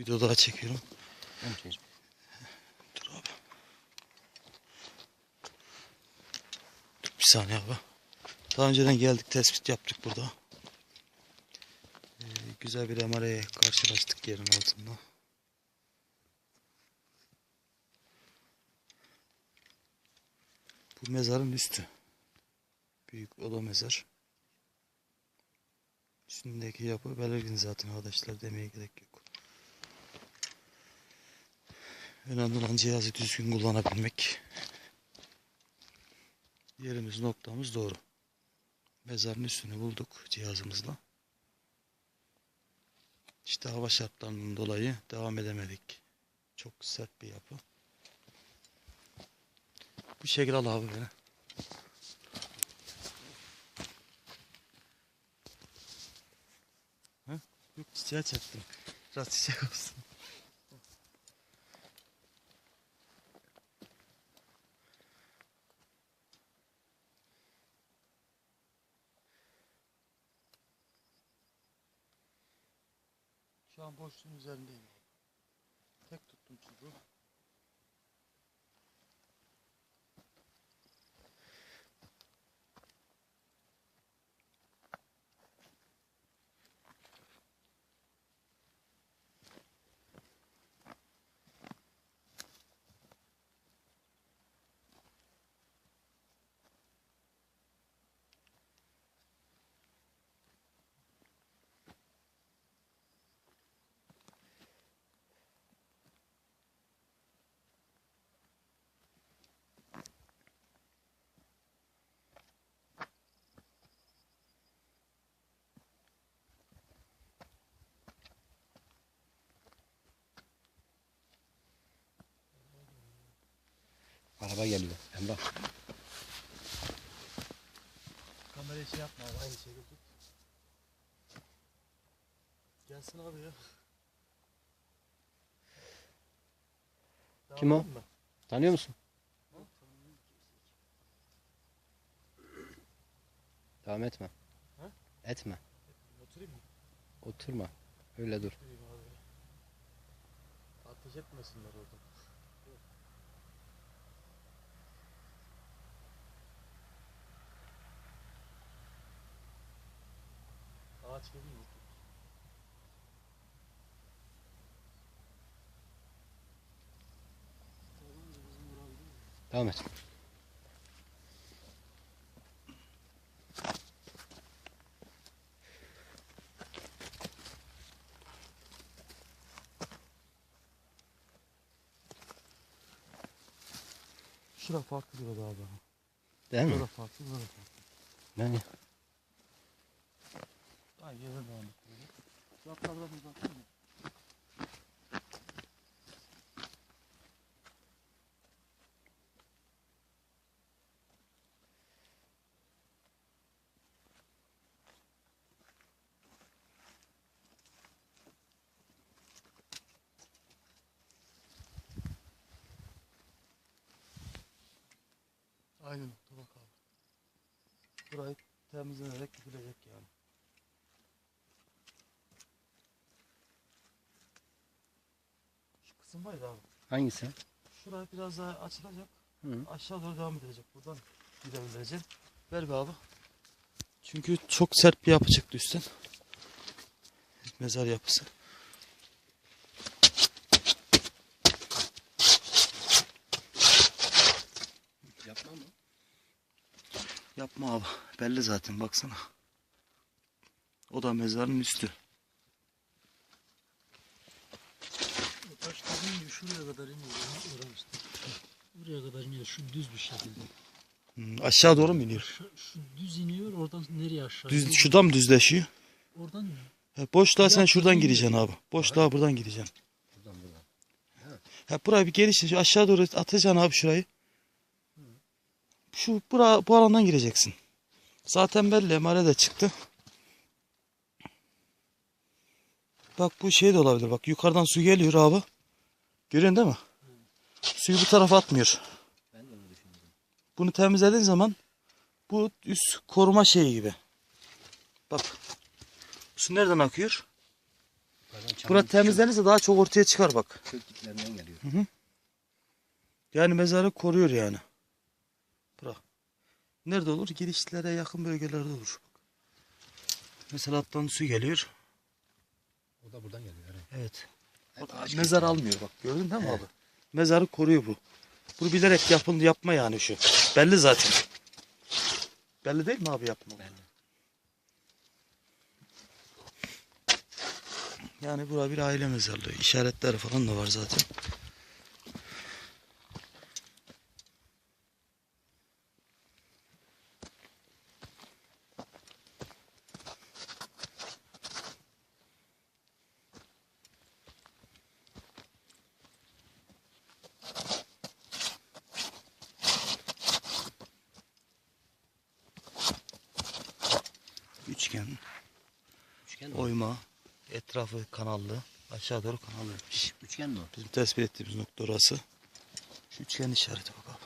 video daha çekiyorum. Dur abi. Dur bir saniye abi. Daha önceden geldik tespit yaptık burada. Ee, güzel bir emareye karşılaştık yerin altında. Bu mezarın üstü. Büyük oda mezar. Üstündeki yapı belirgin zaten arkadaşlar demeye gerek yok. Önemli olan cihazı düzgün kullanabilmek. Yerimiz noktamız doğru. Mezarın üstünü bulduk cihazımızla. İşte hava şartlarından dolayı devam edemedik. Çok sert bir yapı. Bu şekil al abi beni. Yok çiçeğe çaktım. Biraz çiçek olsun. Şu an boşluğun üzerindeyim. Tek tuttum çubuğu. Araba geliyor. Emrah. Kamerayı şey yapma abi aynı şekilde tut. Gelsin abi ya. Kim o? Tanıyor musun? Devam etme. Ha? Etme. Oturayım mı? Oturma. Öyle dur. Ateş etmesinler orada. Ağaç gibi mi? Devam et. Şura farklı bir oda abi. Değil mi? Burada farklı, burada farklı. Yani Aynı yere devam ediyor. Zaplardan uzaktan? Aynı nokta bak abi. Burayı temizlenerek gidilecek yani. Kısım var ya abi. hangisi? Şurayı biraz daha açılacak. Hı. Aşağı doğru devam edecek. Buradan gidebileceğim. Ver be abi. Çünkü çok sert bir yapı çıktı üstten. Mezar yapısı. Yapma mı? Yapma abi. Belli zaten baksana. O da mezarın üstü. O taş dediğin gibi şuraya kadar iniyor. Oran işte. Buraya kadar iniyor. Şu düz bir şekilde. Hmm, aşağı doğru mu iniyor? Şu, şu düz iniyor. Oradan nereye aşağı? Düz, şuradan mı düzleşiyor? Oradan He, boşluğa sen şuradan gireceksin abi. Boşluğa buradan gireceksin. Buradan buradan. Ha, buraya bir geliş şu aşağı doğru atacaksın abi şurayı. Şu bura, bu alandan gireceksin. Zaten belli emare de çıktı. Bak bu şey de olabilir. Bak yukarıdan su geliyor abi. Görüyorsun değil mi? Suyu bu tarafa atmıyor. Ben de onu düşündüm. Bunu temizlediğin zaman bu üst koruma şeyi gibi. Bak. Su nereden akıyor? Bura temizlenirse daha çok ortaya çıkar bak. Kök diplerinden geliyor. Yani mezarı koruyor yani. Bırak. Nerede olur? Girişlere yakın bölgelerde olur. Mesela alttan su geliyor. O da buradan geliyor. Evet. Evet. Bak, mezar almıyor bak. Gördün değil mi abi? Mezarı koruyor bu. Bu bilerek yapıldı yapma yani şu. Belli zaten. Belli değil mi abi yapma? Belli. Yani bura bir aile mezarlığı. İşaretleri falan da var zaten. Üçgen, Üçgen mi? oyma, etrafı kanallı, aşağı doğru kanallıymış. Üçgen mi o? Bizim tespit ettiğimiz nokta orası. Şu üçgen işareti bak